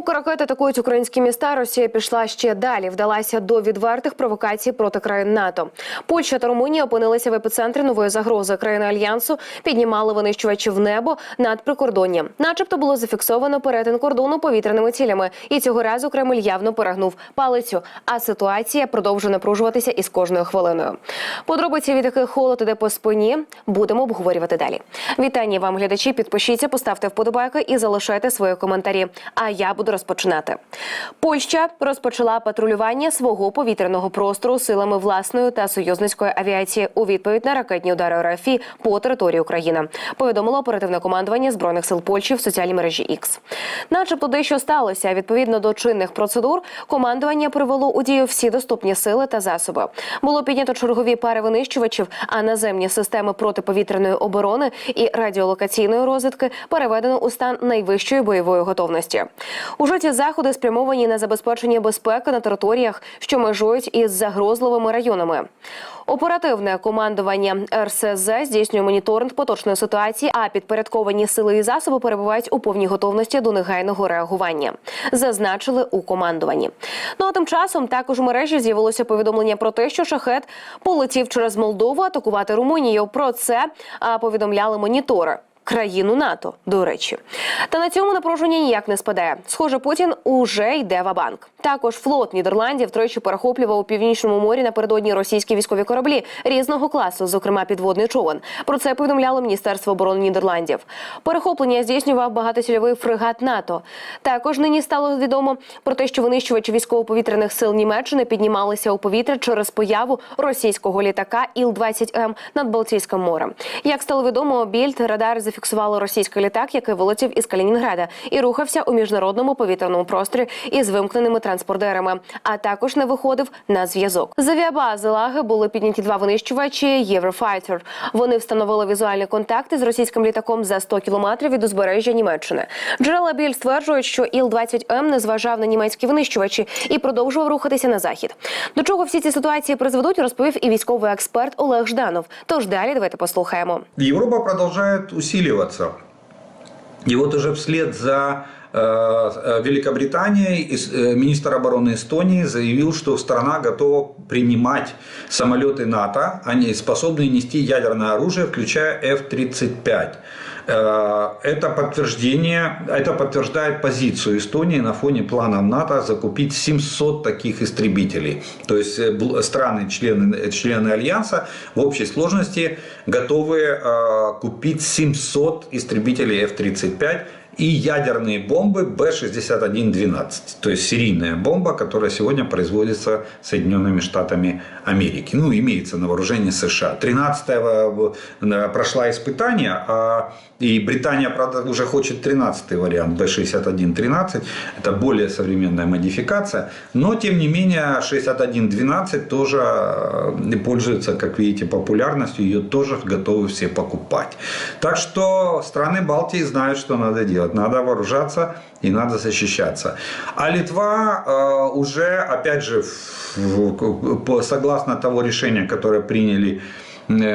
Поки ракети атакують українські міста, Росія пішла ще далі. Вдалася до відвертих провокацій проти країн НАТО. Польща та Румунія опинилися в епіцентрі нової загрози. Країни альянсу піднімали винищувачі в небо над прикордонням. Начебто було зафіксовано перетин кордону повітряними цілями. І цього разу Кремль явно перегнув палицю. А ситуація продовжує напружуватися із кожною хвилиною. Подробиці від яких холод іде по спині будемо обговорювати далі. Вітання вам, глядачі. Підпишіться, поставте вподобайки і залишайте свої коментарі. А я буду розпочинати. Польща розпочала патрулювання свого повітряного простору силами власної та союзницької авіації у відповідь на ракетні удари РФ по території України. Повідомило оперативне командування збройних сил Польщі в соціальній мережі X. Начебто дещо сталося. Відповідно до чинних процедур, командування привело у дію всі доступні сили та засоби. Було піднято чергові пари винищувачів, а наземні системи протиповітряної оборони і радіолокаційної розвідки переведено у стан найвищої бойової готовності. Уже ці заходи спрямовані на забезпечення безпеки на територіях, що межують із загрозливими районами. Оперативне командування РСЗ здійснює моніторинг поточної ситуації, а підпорядковані сили і засоби перебувають у повній готовності до негайного реагування. Зазначили у командуванні. Ну а тим часом також у мережі з'явилося повідомлення про те, що шахет полетів через Молдову атакувати Румунію. Про це повідомляли монітори. Країну НАТО, до речі, та на цьому напруження ніяк не спадає. Схоже, Путін уже йде в банк. Також флот Нідерландів тричі перехоплював у північному морі напередодні російські військові кораблі різного класу, зокрема підводний човен. Про це повідомляло Міністерство оборони Нідерландів. Перехоплення здійснював багатоцільовий фрегат НАТО. Також нині стало відомо про те, що винищувачі військово-повітряних сил Німеччини піднімалися у повітря через появу російського літака Іл-20М над Балтійським морем. Як стало відомо, більд радар зафіксували російський літак, який вилетів із Калінінграда і рухався у міжнародному повітряному просторі із вимкненими транспортерами, а також не виходив на зв'язок. З авіабази Лаги були підняті два винищувачі Єврофайтер. Вони встановили візуальні контакти з російським літаком за 100 кілометрів від узбережжя Німеччини. Джерела біль стверджують, що Іл-20М не зважав на німецькі винищувачі і продовжував рухатися на захід. До чого всі ці ситуації призведуть, розповів і військовий експерт Олег Жданов. Тож далі давайте послухаємо. Европа продолжает усиливаться. И вот уже вслед за э, Великобританией эс- э, министр обороны Эстонии заявил, что страна готова принимать самолеты НАТО, они способные нести ядерное оружие, включая F-35. Э, Это подтверждение, это подтверждает позицию Эстонии на фоне планов НАТО закупить 700 таких истребителей. То есть э, страны, члены, члены Альянса в общей сложности готовы э, купить 700 истребителей F-35 и ядерные бомбы Б-61-12. То есть серийная бомба, которая сегодня производится Соединенными Штатами Америки. Ну, имеется на вооружении США. 13-го э, прошла испытание, а и Британия, правда, уже хочет 13-й вариант Б-61-13. Это более современная модификация. Но, тем не менее, 61-12 тоже э, пользуется, как видите, популярностью. Ее тоже готовы все покупать. Так что страны Балтии знают, что надо делать. Надо вооружаться и надо защищаться. А Литва э, уже, опять же, согласно того решения, которое приняли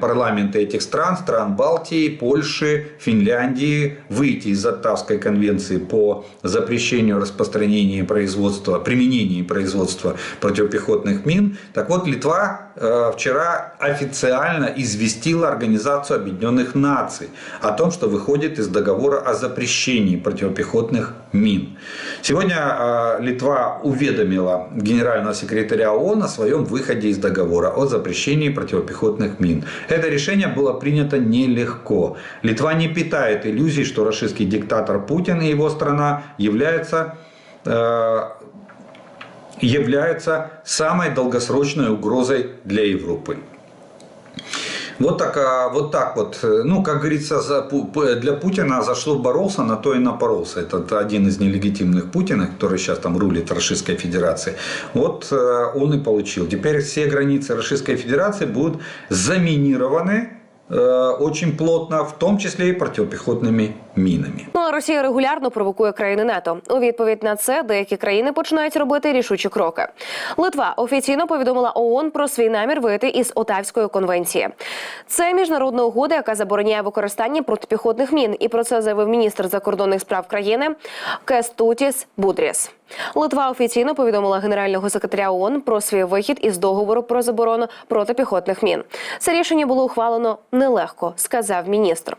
парламенты этих стран, стран Балтии, Польши, Финляндии, выйти из Оттавской конвенции по запрещению распространения производства, применения производства противопехотных мин. Так вот, Литва э, вчера официально известила Организацию Объединенных Наций о том, что выходит из договора о запрещении противопехотных мин. Сегодня э, Литва уведомила генерального секретаря ООН о своем выходе из договора о запрещении противопехотных мин. Это решение было принято нелегко. Литва не питает иллюзий, что российский диктатор Путин и его страна являются э, является самой долгосрочной угрозой для Европы. Вот так, а, вот так вот. Ну, как говорится, за для Путина за что боролся, на то и напоролся. Это один из нелегитимных Путина, который сейчас там рулит Российской Федерацией. Вот э, он и получил. Теперь все границы Российской Федерации будут заминированы очень плотно, в том числе и противопехотными минами. Ну а Росія регулярно провокує країни НАТО. У відповідь на це деякі країни починають робити рішучі кроки. Литва офіційно повідомила ООН про свій намір вийти із Отавської конвенції. Це міжнародна угода, яка забороняє використання протипіхотних мін. І про це заявив міністр закордонних справ країни Кестутіс Будріс. Литва офіційно повідомила генерального секретаря ООН про свій вихід із договору про заборону протипіхотних мін. Це рішення було ухвалено нелегко, сказав міністр.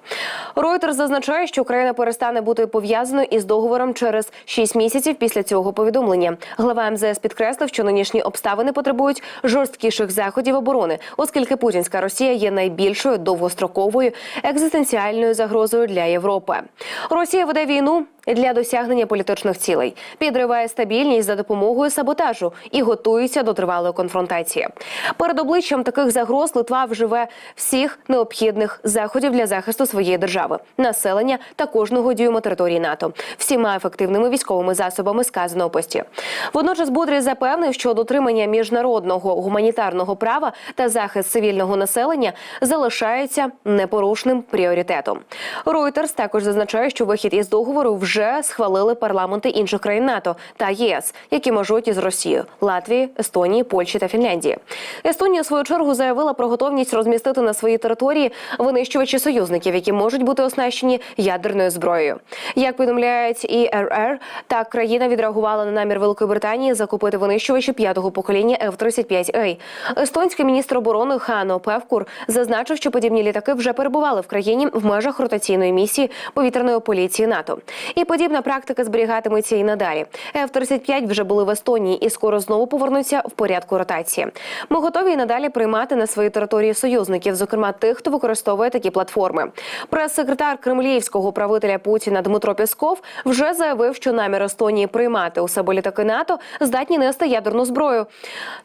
Reuters зазначає, що Україна перестане бути пов'язаною із договором через 6 місяців після цього повідомлення. Глава МЗС підкреслив, що нинішні обставини потребують жорсткіших заходів оборони, оскільки путінська Росія є найбільшою довгостроковою екзистенціальною загрозою для Європи. Росія веде війну для досягнення політичних цілей, підриває стабільність за допомогою саботажу і готується до тривалої конфронтації. Перед обличчям таких загроз Литва вживе всіх необхідних заходів для захисту своєї держави, населення та кожного дюйма території НАТО, всіма ефективними військовими засобами сказано у пості. Водночас Будрій запевнив, що дотримання міжнародного гуманітарного права та захист цивільного населення залишається непорушним пріоритетом. Reuters також зазначає, що вихід із договору вже схвалили парламенти інших країн НАТО та ЄС, які межують із Росією, Латвії, Естонії, Польщі та Фінляндії. Естонія в свою чергу заявила про готовність розмістити на своїй території винищувачі союзників, які можуть бути оснащені ядерною зброєю. Як повідомляють ІРР, так країна відреагувала на намір Великої Британії закупити винищувачі п'ятого покоління F-35A. Естонський міністр оборони Хано Певкур зазначив, що подібні літаки вже перебували в країні в межах ротаційної місії повітряної поліції НАТО. І подібна практика зберігатиметься і надалі. F-35 вже були в Естонії і скоро знову повернуться в порядку ротації. Ми готові і надалі приймати на своїй території союзників, зокрема тих, хто використовує такі платформи. Прес-секретар кремлівського правителя Путіна Дмитро Пісков вже заявив, що намір Естонії приймати у себе літаки НАТО здатні нести ядерну зброю.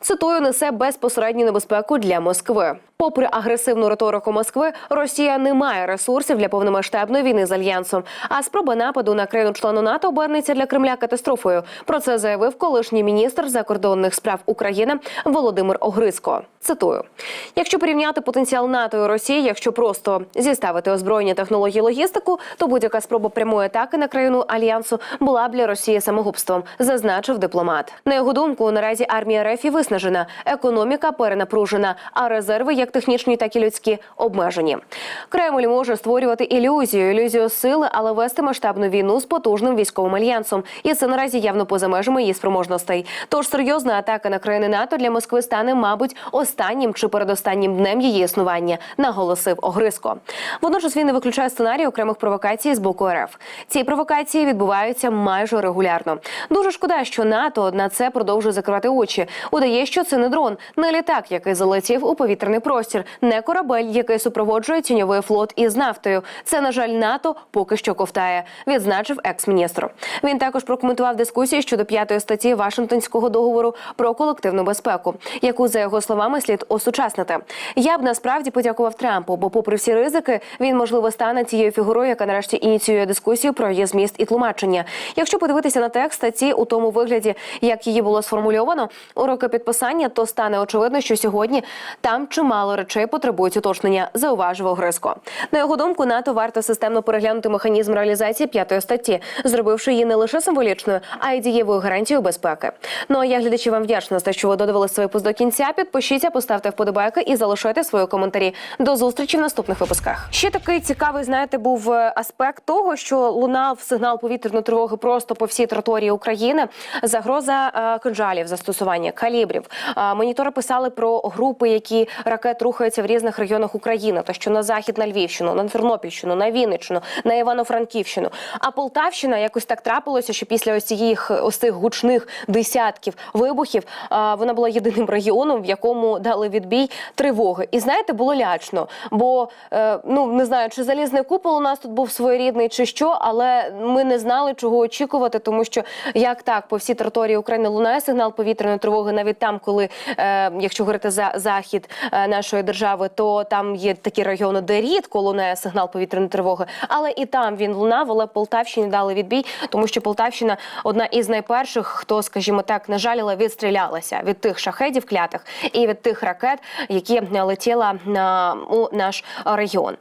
Цитую, несе безпосередню небезпеку для Москви. Попри агресивну риторику Москви, Росія не має ресурсів для повномасштабної війни з альянсом. А спроба нападу на країну члену НАТО обернеться для Кремля катастрофою. Про це заявив колишній міністр закордонних справ України Володимир Огризко. Цитую: якщо порівняти потенціал НАТО і Росії, якщо просто зіставити озброєння технології логістику, то будь-яка спроба прямої атаки на країну альянсу була б для Росії самогубством, зазначив дипломат. На його думку, наразі армія РФ виснажена, економіка перенапружена, а резерви, як технічні, так і людські, обмежені. Кремль може створювати ілюзію, ілюзію сили, але вести масштабну війну з потужним військовим альянсом. І це наразі явно поза межами її спроможностей. Тож серйозна атака на країни НАТО для Москви стане, мабуть, останнім чи передостаннім днем її існування, наголосив Огриско. Водночас він не виключає сценарій окремих провокацій з боку РФ. Ці провокації відбуваються майже регулярно. Дуже шкода, що НАТО на це продовжує закривати очі. Удає, що це не дрон, не літак, який залетів у повітряний простір, не корабель, який супроводжує тіньовий флот із нафтою. Це на жаль, НАТО поки що ковтає, відзначив екс-міністр. Він також прокоментував дискусії щодо п'ятої статті Вашингтонського договору про колективну безпеку, яку за його словами слід осучаснити. Я б насправді подякував Трампу, бо, попри всі ризики, він можливо стане тією фігурою, яка нарешті ініціює дискусію про її зміст і тлумачення. Якщо подивитися на текст статті у тому вигляді, як її було сформульовано у роки підписання, то стане очевидно, що сьогодні там чимало речей потребують уточнення, зауважував Гриско. На його думку, НАТО варто системно переглянути механізм реалізації п'ятої статті, зробивши її не лише символічною, а й дієвою гарантією безпеки. Ну а я глядачі вам вдячна за те, що ви додивилися свій випуск до кінця. Підпишіться, поставте вподобайки і залишайте свої коментарі. До зустрічі в наступних випусках. Ще такий цікавий, знаєте, був е, аспект того, що лунав сигнал повітряної тривоги просто по всій території України. Загроза е, кинжалів, застосування калібрів. Е, Монітори писали про групи, які ракет рухаються в різних регіонах України, та що на захід, на Львівщину, на Тернопільщину, на Вінниччину, на Івано-Франківщину. А Полтавщина якось так трапилося, що після ось цих ось цих гучних десятків вибухів е, вона була єдиним регіоном, в якому дали відбій тривоги. І знаєте, було лячно, бо е, ну не знаю, чи залізний купол у нас тут був своєрідний, чи що, але ми не знали, чого очікувати, тому що як так по всій території України лунає сигнал повітряної тривоги, навіть там, коли е, якщо говорити за захід е, нашої держави, то там є такі райони, де рідко лунає сигнал повітряної тривоги, але і там він лунав, але Полтавщині дали відбій, тому що Полтавщина одна із найперших, хто, скажімо так, нажаліла, відстрілялася від тих шахедів клятих і від тих ракет, які летіла на у наш регіон.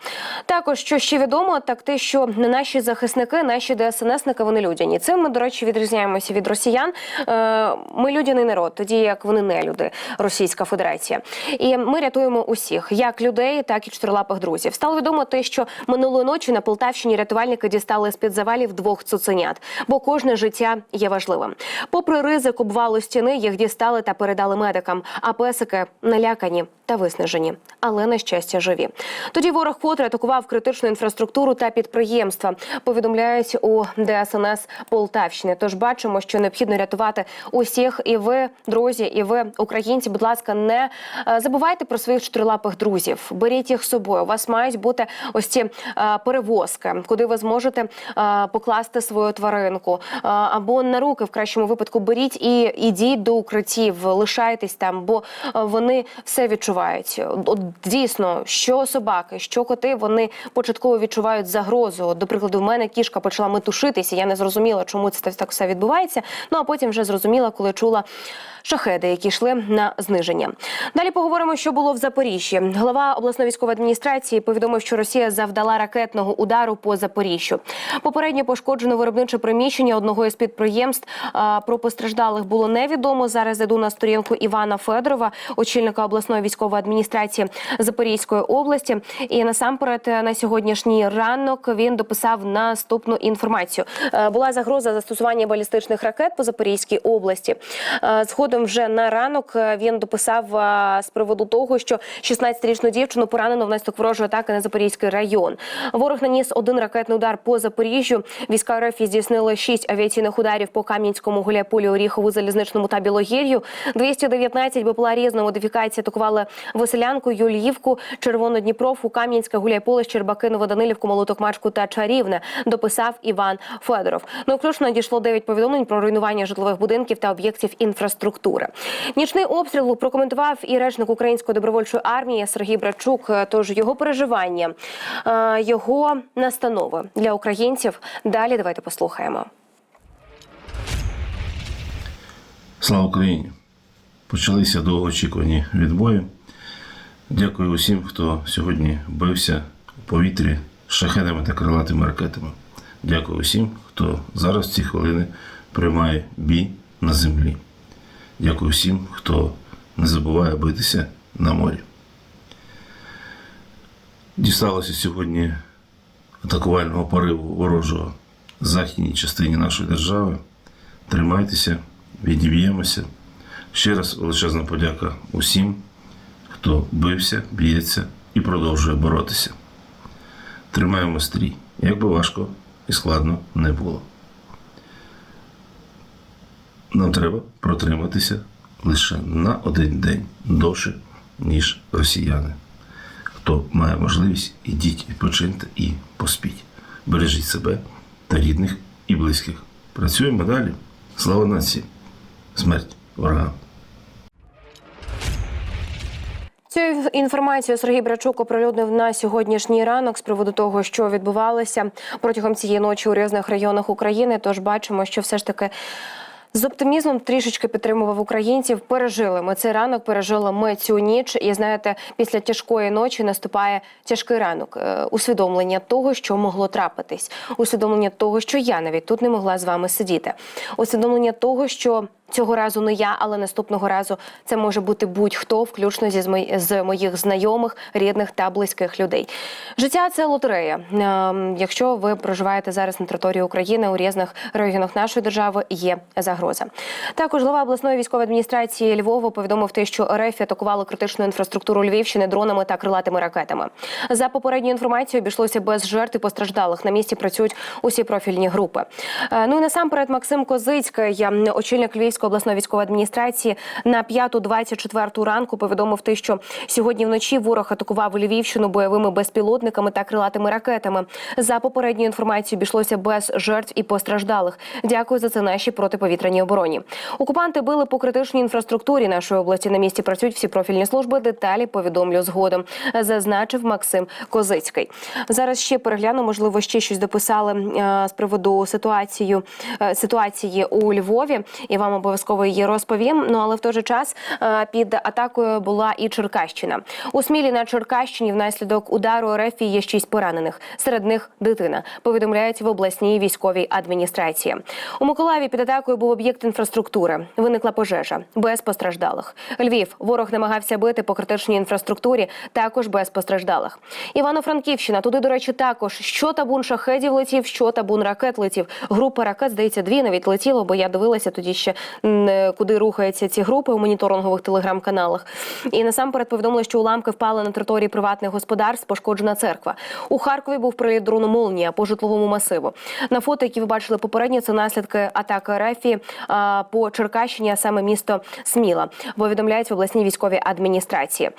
Також що ще відомо, так те, що наші захисники, наші ДСНСники, вони людяні. Цим ми, до речі, відрізняємося від росіян. Е, Ми людяний народ, тоді як вони не люди, Російська Федерація. І ми рятуємо усіх, як людей, так і чотирилапих друзів. Стало відомо те, що минулої ночі на Полтавщині рятувальники дістали з під завалів двох цуценят, бо кожне життя є важливим. Попри ризик обвалу стіни, їх дістали та передали медикам. А песики налякані та виснажені, але на щастя живі. Тоді ворог вкотре атакував критичну інфраструктуру та підприємства. Повідомляють у ДСНС Полтавщини. Тож бачимо, що необхідно рятувати усіх. І ви, друзі, і ви, українці, будь ласка, не е, забувайте про своїх чотирилапих друзів. Беріть їх з собою. У вас мають бути ось ці е, перевозки, куди ви зможете е, покласти свою тваринку е, або на руки в кращому випадку беріть і ідіть до укриттів, лишайтесь там, бо вони все відчувають. От дійсно, що собаки, що коти, вони початково відчувають загрозу. До прикладу, в мене кішка почала метушитися. Я не зрозуміла, чому це так все відбувається. Ну а потім вже зрозуміла, коли чула. Шахеди, які йшли на зниження. Далі поговоримо, що було в. Глава обласної військової адміністрації повідомив, що Росія завдала ракетного удару по Запоріжжю. Попередньо пошкоджено виробниче приміщення одного із підприємств. Про постраждалих було невідомо. Зараз йду на сторінку Івана Федорова, очільника обласної військової адміністрації Запорізької області. І насамперед на сьогоднішній ранок він дописав наступну інформацію. Е, Була загроза застосування балістичних ракет по Запорізькій області. Е, Згодом вже на ранок е, він дописав е, з приводу того, що 16-річну дівчину поранено внаслідок ворожої атаки на Запорізький район. Ворог наніс один ракетний удар по Запоріжжю. Війська РФ здійснили шість авіаційних ударів по Кам'янському, Гуляйполі, Оріхову, Залізничному та Білогір'ю. 219 БПЛА різної модифікації атакували Василянку, Юліївку, Червонодніпровку, Кам'янське, Гуляйполе, Щербаки, Новоданилівку, Молотокмачку та Чарівне. Дописав Іван Федоров. Ну, включно надійшло 9 повідомлень про руйнування житлових будинків та об'єктів інфраструктури. Нічний обстріл прокоментував і речник Української добровольчої армії Сергій Брачук. Тож його переживання, е, його настанови для українців. Далі давайте послухаємо. Слава Україні! Почалися довгоочікувані відбої. Дякую усім, хто сьогодні бився у повітрі з шахедами та крилатими ракетами. Дякую усім, хто зараз в ці хвилини приймає бій на землі. Дякую всім, хто не забуває битися на морі. Дісталося сьогодні атакувального пориву ворожого в західній частині нашої держави. Тримайтеся, відіб'ємося. Ще раз величезна подяка усім, хто бився, б'ється і продовжує боротися. Тримаємо стрій, як би важко і складно не було. Нам треба протриматися лише на один день довше, ніж росіяни. Хто має можливість, ідіть відпочиньте і поспіть. Бережіть себе та рідних і близьких. Працюємо далі. Слава нації! Смерть ворогам! Цю інформацію Сергій Брачук оприлюднив на сьогоднішній ранок з приводу того, що відбувалося протягом цієї ночі у різних районах України. Тож бачимо, що все ж таки. З оптимізмом трішечки підтримував українців. Пережили ми цей ранок, пережили ми цю ніч. І знаєте, після тяжкої ночі наступає тяжкий ранок. Е, Усвідомлення того, що могло трапитись, усвідомлення того, що я навіть тут не могла з вами сидіти. Усвідомлення того, що цього разу не я, але наступного разу це може бути будь-хто, включно зі з моїх знайомих, рідних та близьких людей. Життя це лотерея. Ем, Якщо ви проживаєте зараз на території України у різних регіонах нашої держави, є загроза. Також глава обласної військової адміністрації Львова повідомив те, що РФ атакували критичну інфраструктуру Львівщини дронами та крилатими ракетами. За попередньою інформацією, обійшлося без жертв і постраждалих. На місці працюють усі профільні групи. Е, Ну і насамперед Максим Козицький, очільник Львівської Львівської обласної військової адміністрації на 5.24 ранку повідомив те, що сьогодні вночі ворог атакував Львівщину бойовими безпілотниками та крилатими ракетами. За попередньою інформацією обійшлося без жертв і постраждалих. Дякую за це нашій протиповітряній обороні. Окупанти били по критичній інфраструктурі нашої області. На місці працюють всі профільні служби. Деталі повідомлю згодом. Зазначив Максим Козицький. Зараз ще перегляну, можливо, ще щось дописали е, з приводу ситуацію е, ситуації у Львові, і вам обов'язково її розповім. Ну але в той же час е, під атакою була і Черкащина. У Смілі на Черкащині внаслідок удару РФ є шість поранених. Серед них дитина. Повідомляють в обласній військовій адміністрації. У Миколаєві під атакою був об'єкт інфраструктури. Виникла пожежа без постраждалих. Львів ворог намагався бити по критичній інфраструктурі, також без постраждалих. Івано-Франківщина туди, до речі, також що табун шахедів летів, що табун ракет летів. Група ракет, здається, дві навіть летіло, бо я дивилася тоді ще куди рухаються ці групи у моніторингових телеграм-каналах. І насамперед повідомили, що уламки впали на території приватних господарств, пошкоджена церква. У Харкові був приліт дрону молнія по житловому масиву. На фото, які ви бачили попередньо, це наслідки атаки РФ по Черкащині, а саме місто Сміла. Повідомляють в обласній військовій адміністрації.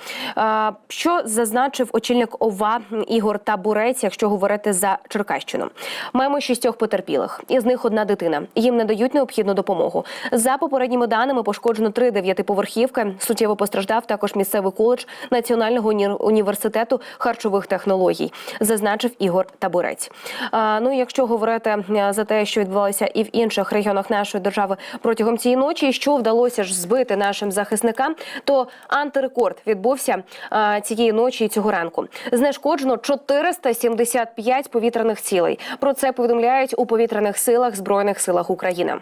Що зазначив очільник ОВА Ігор Табурець, якщо говорити за Черкащину? Маємо шістьох потерпілих, із них одна дитина. Їм не дають необхідну допомогу. За попередніми даними пошкоджено три дев'ятиповерхівки. Суттєво постраждав також місцевий коледж Національного уні- університету харчових технологій, зазначив Ігор Табурець. А, ну якщо говорити е, за те, що відбувалося і в інших регіонах нашої держави протягом цієї ночі, що вдалося ж збити нашим захисникам, то антирекорд відбувся а, цієї ночі і цього ранку. Знешкоджено 475 повітряних цілей. Про це повідомляють у повітряних силах збройних силах України.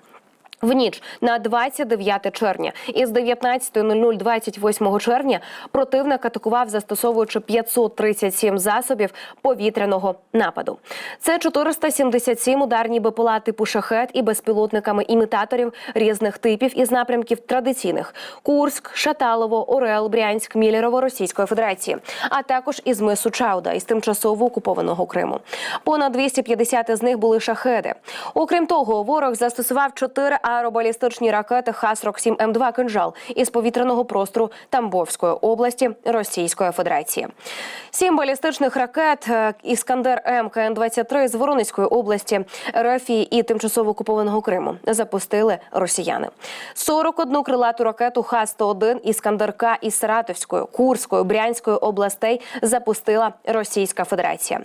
В ніч на 29 червня із 19.00 28 червня противник атакував, застосовуючи 537 засобів повітряного нападу. Це 477 ударні БПЛА типу шахет і безпілотниками імітаторів різних типів із напрямків традиційних: Курськ, Шаталово, Орел, Брянськ, Мілєрово Російської Федерації, а також із мису Чауда із тимчасово окупованого Криму. Понад 250 з них були шахеди. Окрім того, ворог застосував 4 аеробалістичні ракети Х-47М2 «Кинжал» із повітряного простору Тамбовської області Російської Федерації. Сім балістичних ракет е, «Іскандер М» КН-23 з Воронезької області РФ і тимчасово окупованого Криму запустили росіяни. 41 крилату ракету Х-101 «Іскандер К» із Саратовської, Курської, Брянської областей запустила Російська Федерація.